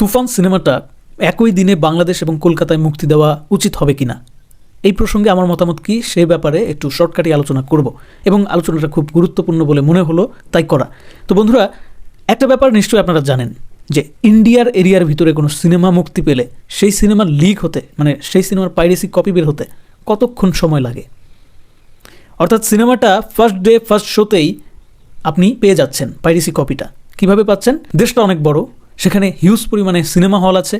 তুফান সিনেমাটা একই দিনে বাংলাদেশ এবং কলকাতায় মুক্তি দেওয়া উচিত হবে কিনা? এই প্রসঙ্গে আমার মতামত কি? সে ব্যাপারে একটু শর্টকাটে আলোচনা করব এবং আলোচনাটা খুব গুরুত্বপূর্ণ বলে মনে হলো, তাই করা। তো বন্ধুরা, একটা ব্যাপার নিশ্চয়ই আপনারা জানেন যে ইন্ডিয়ার এরিয়ার ভিতরে কোনো সিনেমা মুক্তি পেলে সেই সিনেমার লিক হতে মানে সেই সিনেমার পাইরেসি কপি বের হতে কতক্ষণ সময় লাগে? অর্থাৎ সিনেমাটা ফার্স্ট ডে, ফার্স্ট শোতেই আপনি পেয়ে যাচ্ছেন পাইরেসি কপিটা। কীভাবে পাচ্ছেন? দেশটা অনেক বড় সেখানে হিউজ পরিমাণে সিনেমা হল আছে,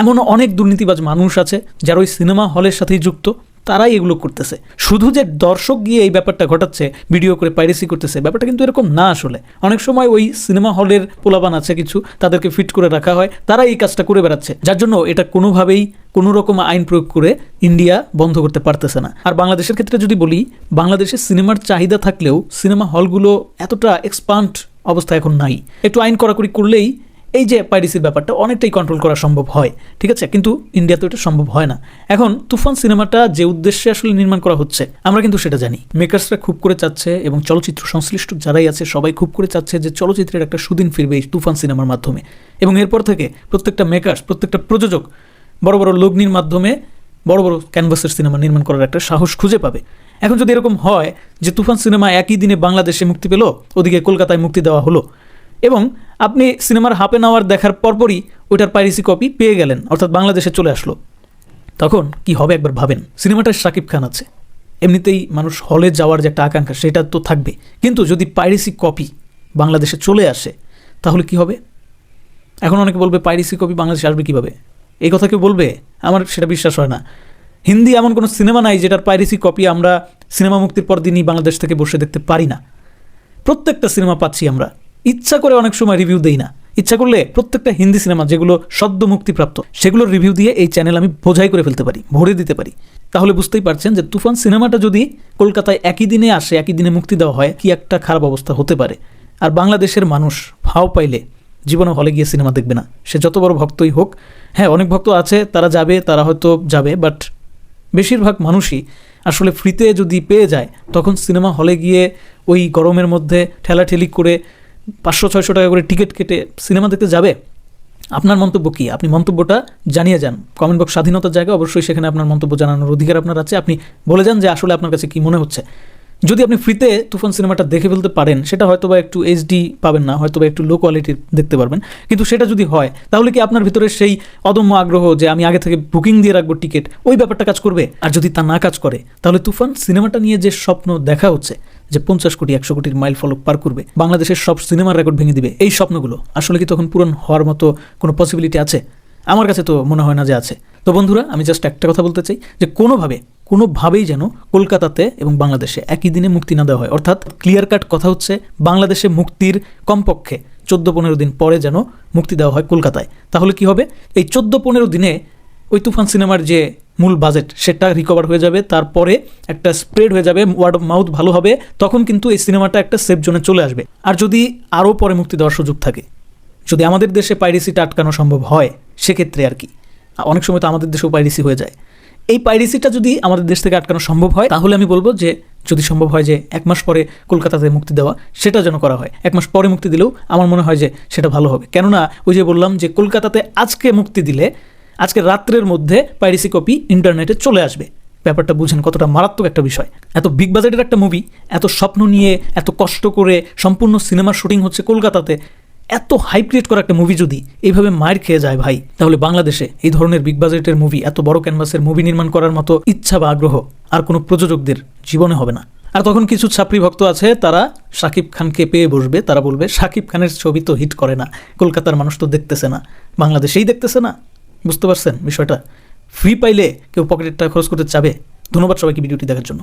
এমনও অনেক দুর্নীতিবাজ মানুষ আছে যারা ওই সিনেমা হলের সাথেই যুক্ত, তারাই এগুলো করতেছে। শুধু যে দর্শক গিয়ে এই ব্যাপারটা ঘটাচ্ছে ভিডিও করে পাইরেসি করতেছে, ব্যাপারটা কিন্তু এরকম না আসলে। অনেক সময় ওই সিনেমা হলের পোলাবান আছে কিছু, তাদেরকে ফিট করে রাখা হয়, তারা এই কাজটা করে বেড়াচ্ছে। যার জন্য এটা কোনোভাবেই কোনো রকম আইন প্রয়োগ করে ইন্ডিয়া বন্ধ করতে পারতেছে না। আর বাংলাদেশের ক্ষেত্রে যদি বলি বাংলাদেশের সিনেমার চাহিদা থাকলেও সিনেমা হলগুলো এতটা এক্সপান্ড অবস্থা এখন নাই। একটু আইন কড়াকড়ি করলেই এই যে পাইরেসির ব্যাপারটা অনেকটাই কন্ট্রোল করা সম্ভব হয়, ঠিক আছে? কিন্তু ইন্ডিয়াতে এটা সম্ভব হয় না। এখন তুফান সিনেমাটা যে উদ্দেশ্যে আসলে নির্মাণ করা হচ্ছে, আমরা কিন্তু সেটা জানি। মেকার্সরা খুব করে চাচ্ছে এবং চলচ্চিত্র সংশ্লিষ্ট যারাই আছে, সবাই খুব করে চাচ্ছে যে চলচ্চিত্রের একটা সুদিন ফিরবে এই তুফান সিনেমার মাধ্যমে। এবং এরপর থেকে প্রত্যেকটা মেকার্স প্রত্যেকটা প্রযোজক বড় বড় লগ্নির মাধ্যমে বড় বড় ক্যানভাসের সিনেমা নির্মাণ করার একটা সাহস খুঁজে পাবে। এখন যদি এরকম হয় যে তুফান সিনেমা একই দিনে বাংলাদেশে মুক্তি পেল, ওদিকে কলকাতায় মুক্তি দেওয়া হলো এবং আপনি সিনেমার হাফ এন আওয়ার দেখার পরপরই ওইটার পাইরেসি কপি পেয়ে গেলেন, অর্থাৎ বাংলাদেশে চলে আসলো। তখন কি হবে একবার ভাবেন সিনেমাটায় শাকিব খান আছে। এমনিতেই মানুষ হলে যাওয়ার যে একটা আকাঙ্ক্ষা, সেটা তো থাকবে। কিন্তু যদি পাইরেসি কপি বাংলাদেশে চলে আসে, তাহলে কি হবে? এখন অনেকে বলবে পাইরেসি কপি বাংলাদেশে আসবে কীভাবে? এই কথা কেউ বলবে? আমার সেটা বিশ্বাস হয় না। হিন্দি এমন কোনো সিনেমা নাই যেটার পাইরেসি কপি আমরা সিনেমা মুক্তির পর দিনই বাংলাদেশ থেকে বসে দেখতে পারি না। প্রত্যেকটা সিনেমা পাচ্ছি আমরা। ইচ্ছা করে অনেক সময় রিভিউ দেই না। ইচ্ছা করলে প্রত্যেকটা হিন্দি সিনেমা যেগুলো সদ্য মুক্তিপ্রাপ্ত, সেগুলোর রিভিউ দিয়ে এই চ্যানেল আমি বোঝাই করে ফেলতে পারি, ভরে দিতে পারি। তাহলে বুঝতেই পারছেন যে তুফান সিনেমাটা যদি কলকাতায় একই দিনে আসে, একই দিনে মুক্তি দেওয়া হয়, কি একটা খারাপ অবস্থা হতে পারে? আর বাংলাদেশের মানুষ ভাও পাইলে জীবনে হলে গিয়ে সিনেমা দেখবে না। সে যত বড় ভক্তই হোক হ্যাঁ অনেক ভক্ত আছে, তারা যাবে, তারা হয়তো যাবে বাট বেশিরভাগ মানুষই আসলে ফ্রিতে যদি পেয়ে যায়, তখন সিনেমা হলে গিয়ে ওই গরমের মধ্যে ঠেলাঠেলি করে পাঁচশো ছয়শো টাকা করে টিকিট কেটে সিনেমা দেখতে যাবে? আপনার মন্তব্য কী? আপনি মন্তব্যটা জানিয়ে যান। কমেন্ট বক্স স্বাধীনতার জায়গায় অবশ্যই সেখানে আপনার মন্তব্য জানানোর অধিকার আপনার আছে। আপনি বলে যান যে আসলে আপনার কাছে কী মনে হচ্ছে। যদি আপনি ফ্রিতে তুফান সিনেমাটা দেখে ফেলতে পারেন, সেটা হয়তো বা একটু এইচডি পাবেন না হয়তো বা একটু লো কোয়ালিটির দেখতে পারবেন। কিন্তু সেটা যদি হয়, তাহলে কি আপনার ভিতরে সেই অদম্য আগ্রহ যে আমি আগে থেকে বুকিং দিয়ে রাখব টিকিট ওই ব্যাপারটা কাজ করবে? আর যদি তা না কাজ করে, তাহলে তুফান সিনেমাটা নিয়ে যে স্বপ্ন দেখা হচ্ছে, যে পঞ্চাশ কোটি, একশো কোটির মাইল ফলক পার করবে, বাংলাদেশের সব সিনেমার রেকর্ড ভেঙে দিবে, এই স্বপ্নগুলো, আসলে কি তখন পূরণ হওয়ার মতো কোনো পসিবিলিটি আছে? আমার কাছে তো মনে হয় না যে আছে। তো বন্ধুরা, আমি জাস্ট একটা কথা বলতে চাই যে কোনোভাবে, কোনোভাবেই যেন কলকাতাতে এবং বাংলাদেশে একই দিনে মুক্তি না দেওয়া হয়। অর্থাৎ ক্লিয়ার কাট কথা হচ্ছে, বাংলাদেশে মুক্তির কমপক্ষে চোদ্দ পনেরো দিন পরে যেন মুক্তি দেওয়া হয় কলকাতায়। তাহলে কি হবে? এই চোদ্দ পনেরো দিনে ওই তুফান সিনেমার যে মূল বাজেট সেটা রিকভার হয়ে যাবে, তারপরে একটা স্প্রেড হয়ে যাবে ওয়ার্ড অফ মাউথ ভালো হবে, তখন কিন্তু এই সিনেমাটা একটা সেফ জোনে চলে আসবে। আর যদি আরও পরে মুক্তি দেওয়ার সুযোগ থাকে, যদি আমাদের দেশে পাইরেসিটা আটকানো সম্ভব হয়, সেক্ষেত্রে আর কি। অনেক সময় তো আমাদের দেশেও পাইরেসি হয়ে যায়। এই পাইরেসিটা যদি আমাদের দেশ থেকে আটকানো সম্ভব হয়, তাহলে আমি বলব যে, যদি সম্ভব হয় যে, এক মাস পরে কলকাতাতে মুক্তি দেওয়া, সেটা যেন করা হয়। এক মাস পরে মুক্তি দিলেও আমার মনে হয় যে, সেটা ভালো হবে। কেননা, ওই যে বললাম যে, কলকাতাতে আজকে মুক্তি দিলে, আজকে রাত্রের মধ্যে পাইরেসি কপি ইন্টারনেটে চলে আসবে। ব্যাপারটা বুঝেন কতটা মারাত্মক একটা বিষয়। এত বিগ বাজেটের একটা মুভি এত স্বপ্ন নিয়ে, এত কষ্ট করে সম্পূর্ণ সিনেমার শুটিং হচ্ছে কলকাতাতে এত হাই ক্রিয়েট করা একটা মুভি যদি এইভাবে মায়ের খেয়ে যায় ভাই, তাহলে বাংলাদেশে এই ধরনের বিগ বাজেটের মুভি এত বড় ক্যানভাসের মুভি নির্মাণ করার মতো ইচ্ছা বা আগ্রহ আর কোনো প্রযোজকদের জীবনে হবে না। আর তখন কিছু ছাত্রী ভক্ত আছে, তারা শাকিব খানকে পেয়ে বসবে, তারা বলবে শাকিব খানের ছবি তো হিট করে না, কলকাতার মানুষ তো দেখতেছে না, বাংলাদেশেই দেখতেছে না। বুঝতে পারছেন বিষয়টা? ফ্রি পাইলে কেউ পকেটের টাকা খরচ করতে চাবে? ধন্যবাদ সবাইকে ভিডিওটি দেখার জন্য।